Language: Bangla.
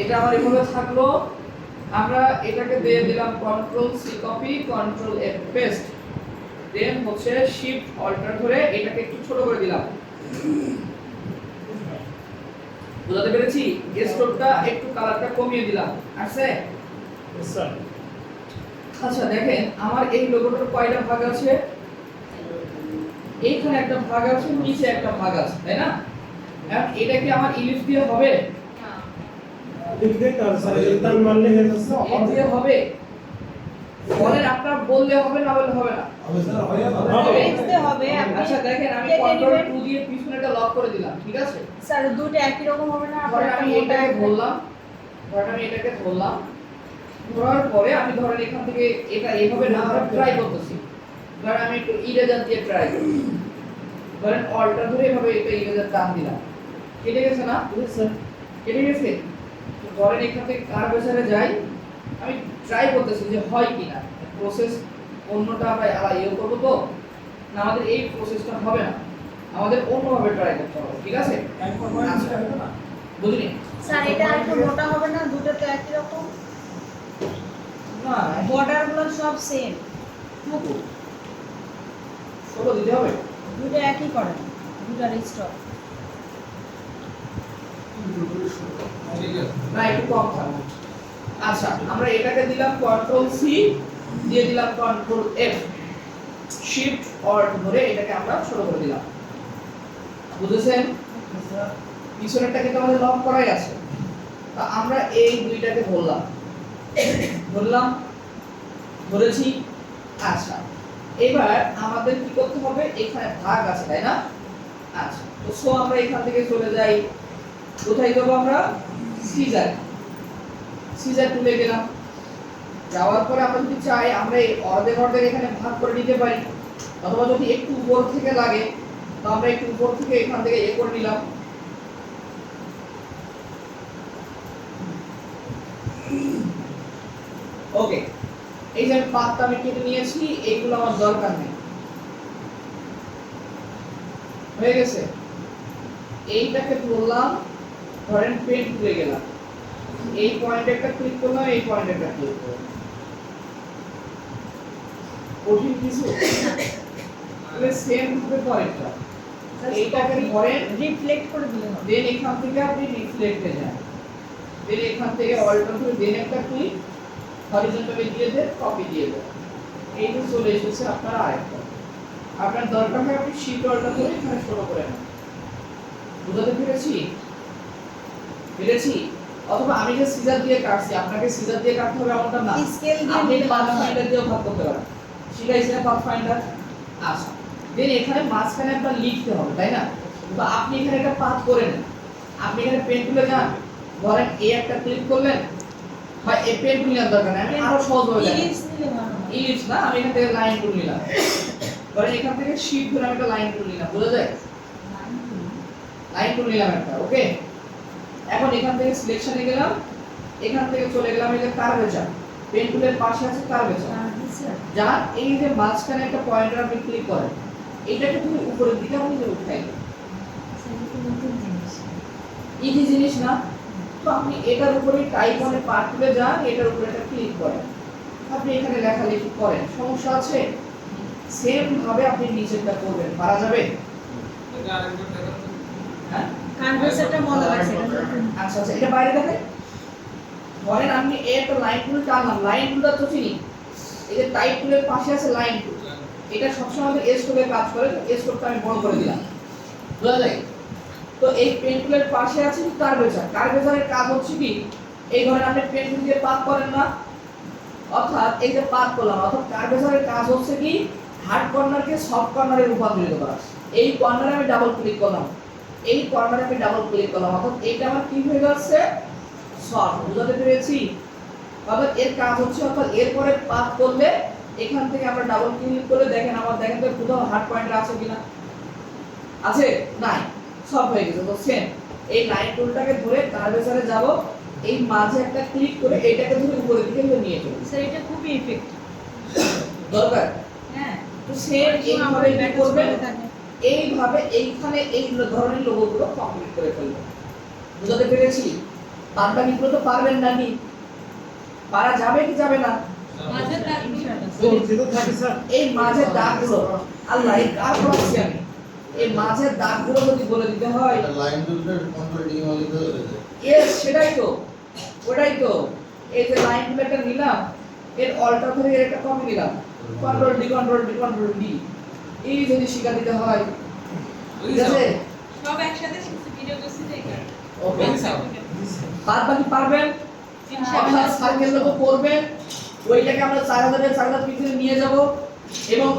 এটা আমার এভাবে থাকল। আমরা এটাকে দিয়ে দিলাম control C copy control F paste দেন হচ্ছে শিফট অল্টার ধরে এটাকে একটু ছোট করে দিলাম। বুঝাতে পেরেছি? স্ট্রোকটা একটু কালারটা কমিয়ে দিলাম। আছে আচ্ছা দেখেন আমার এই লোগোটার কয়টা ভাগ আছে? এইখানে একটা ভাগ আছে নিচে একটা ভাগ আছে তাই না? এখন এটা কি আমার ইলিশ দিয়ে হবে? হয়ে। হবে। বলেন আপনার বললে হবে না বললে হবে না। আপনি আচ্ছা দেখেন আমি কন্ট্রোল। টু দিয়ে পিছনেটা লক করে দিলাম ঠিক আছে? স্যার দুটো একই রকম হবে না? আমি এটাকে ধরলাম ধরেন আমি এটাকে ধরলাম। ধরার পরে আমি ধরেন এখান থেকে এটা এইভাবে না ধরে ট্রাই করতেছি। ধরেন আমি একটু ইরেজার দিয়ে ট্রাই করি। ধরেন অল্টার ধরে এভাবে এটা ইরেজার টান দিলাম। কেটে গেছে না? স্যার কেটে গেছে? তো ধরেন এখান থেকে কার্ভেচারে যাই? আমি ট্রাই করতেছি যে হয় কিনা। প্রসেস অন্যটা আমরা আলাদা ইয়ে করব তো? না আমাদের এই প্রসেসটা হবে না। আমাদের অন্যভাবে ট্রাই করতে হবে ঠিক আছে? আচ্ছা। বুঝলি স্যার এটা একটু মোটা হবে না? দুটো তো একই রকম? না বর্ডারগুলো সব সেম টুকু। ষোলো দিতে হবে? দুটো একই করেন। দুটার স্টক আচ্ছা আমরা এটাকে দিলাম কন্ট্রোল সি দিয়ে দিলাম কন্ট্রোল এফ শিফট অর ধরে এটাকে আমরা ছোট করে দিলাম। বুঝেছেন? পিছনেরটা কিন্তু আমাদের লক করাই আছে। তা আমরা এই দুইটাকে ধরলাম। ধরলাম, ধরেছি। আচ্ছা এবার আমাদের কি করতে হবে? এখানে ভাগ আছে, তাই না? আচ্ছা তো সো আমরা এখান থেকে চলে যাই। কোথায় যাব আমরা? সিজার সিজার তুলে গেলাম। যাওয়ার পরে আমরা যদি চাই, আমরা এই অর্ধেক অর্ধেক এখানে ভাগ করে নিতে পারি। অথবা যদি একটু উপর থেকে লাগে, তো আমরা একটু উপর থেকে এখান থেকে এ করে নিলাম। ওকে এই যে পাতটা আমি কেটে নিয়েছি, এইগুলো আমার দরকার নেই। হয়ে গেছে? এইটাকে ধরলাম ধরেন পেন তুলে গেলাম। এই পয়েন্টে একটা ক্লিক করলাম এই পয়েন্টে একটা ক্লিক করলাম কঠিন কিছু? তাহলে সেম ভাবে পরেরটা। এইটাকে ধরেন রিফ্লেক্ট করে দিলে দেন এখান থেকে আপনি রিফ্লেক্টে যান। দেন এখান থেকে অল্টার করে দেন একটা ক্লিক হরিজন্টালে দিয়ে দেন কপি দিয়ে দেন। এই যে চলে এসেছে আপনার আরেকটা। আপনার দরকার হয় আপনি শিট অল্টার করে এখানে ছোট করে নেন। বুঝাতে পেরেছি? পেরেছি অথবা আমি যে সিজার দিয়ে কাটছি আপনাকে সিজার দিয়ে কাটতে হবে এমনটা না। স্কেল দিয়ে আপনি নিলে পাথ ফাইন্ডার দিয়েও ভাগ করতে পারেন। শিখাইছি না পাথ ফাইন্ডার আচ্ছা। দেন এখানে মাঝখানে আপনার লিখতে হবে তাই না? বা আপনি এখানে একটা পাথ করে নেন। আপনি এখানে পেন তুলে যান ধরেন এ একটা ক্লিক করলেন বা এ পেন টুল নেওয়ার দরকার নেই। আমি আরও সহজ ভাবে দেখাই ইলিশ নিলে ভালো হয়। না আমি এখান থেকে লাইন টুল নিলাম। ধরেন এখান থেকে শিট ধরে আমি একটা লাইন টুল নিলাম বোঝা যায়? লাইন টুল নিলাম। একটা ওকে এখন এখান থেকে সিলেকশনে গেলাম এখান থেকে চলে গেলাম এই যে কার্ভেচার পেন টুলের পাশে আছে কার্ভেচার আর কি স্যার? যার এই যে মাঝখানে একটা পয়েন্টার আপনি ক্লিক করেন এটাকে তুমি উপরের দিকে আপনি যে উঠাই দেন। স্যার, নতুন জিনিস। ইজি জিনিস না? তো আপনি এটার উপরে টাইপ মানে পার্ট তুলে যান এটার উপরে একটা ক্লিক করেন। আপনি এখানে লেখালেখি করেন সমস্যা আছে? সেম ভাবে আপনি নিচেরটা করবেন পারা যাবে? হ্যাঁ? আচ্ছা আচ্ছা বাইরে এ একটা লাইন লাইন তো এই যে পাশে আছে লাইন এটা সবসময় কাজ করে। আমি করে দিলাম। তো এই পেন টুলের পাশে আছে কাজ হচ্ছে কি? এই ধরেন আপনি পেন টুল দিয়ে করেন না। অর্থাৎ এই যে করলাম, অর্থাৎ কাজ হচ্ছে কি? হার্ড কর্নারকে কর্নারে রূপান্তরিত করা। এই কর্নারে আমি ডাবল ক্লিক করলাম। এই কর্নারে আমি ডাবল ক্লিক করলাম অর্থাৎ এইটা আমার কি হয়ে যাচ্ছে সফট বুঝাতে পেরেছি? অর্থাৎ এর কাজ হচ্ছে অর্থাৎ এরপরে পাক করলে এখান থেকে আমরা ডাবল ক্লিক করলে দেখেন আমার দেখেন তো কোথাও হার্ড পয়েন্ট আছে কিনা। আছে? নাই। সব হয়ে গেছে। তো সেম এই লাইন টুলটাকে ধরে কার্ভেচারে যাব। এই মাঝে একটা ক্লিক করে এইটাকে ধরে উপরের দিকে নিয়ে চলবে স্যার, এটা খুবই effective। দরকার? হ্যাঁ। তো সেম এইভাবে করবেন? করে। এইভাবে এইখানে এই ধরনের লোগোগুলো কমপ্লিট করে ফেলবেন বুঝাতে পেরেছি? কি তো পারবেন নাকি পারা যাবে কি যাবে না? এই মাঝের দাগগুলো আল্লাহ এই কার পড়াচ্ছি আমি। এই মাঝের দাগগুলো যদি বলে দিতে হয়। লাইন সেটাই তো। ওটাই তো। এই যে লাইনগুলো একটা নিলাম এর অল্টা ধরে এর একটা কপি নিলাম। Control D control D control D এই যদি শিক্ষা দিতে হয়। ঠিক আছে? সব একসাথে ভিডিও করছি তো ওকে বাদ বাকি পারবেন? সার্কেল লোক করবেন। ওইটাকে আমরা চার হাজারের চার হাজার পিছনে নিয়ে যাব। এবং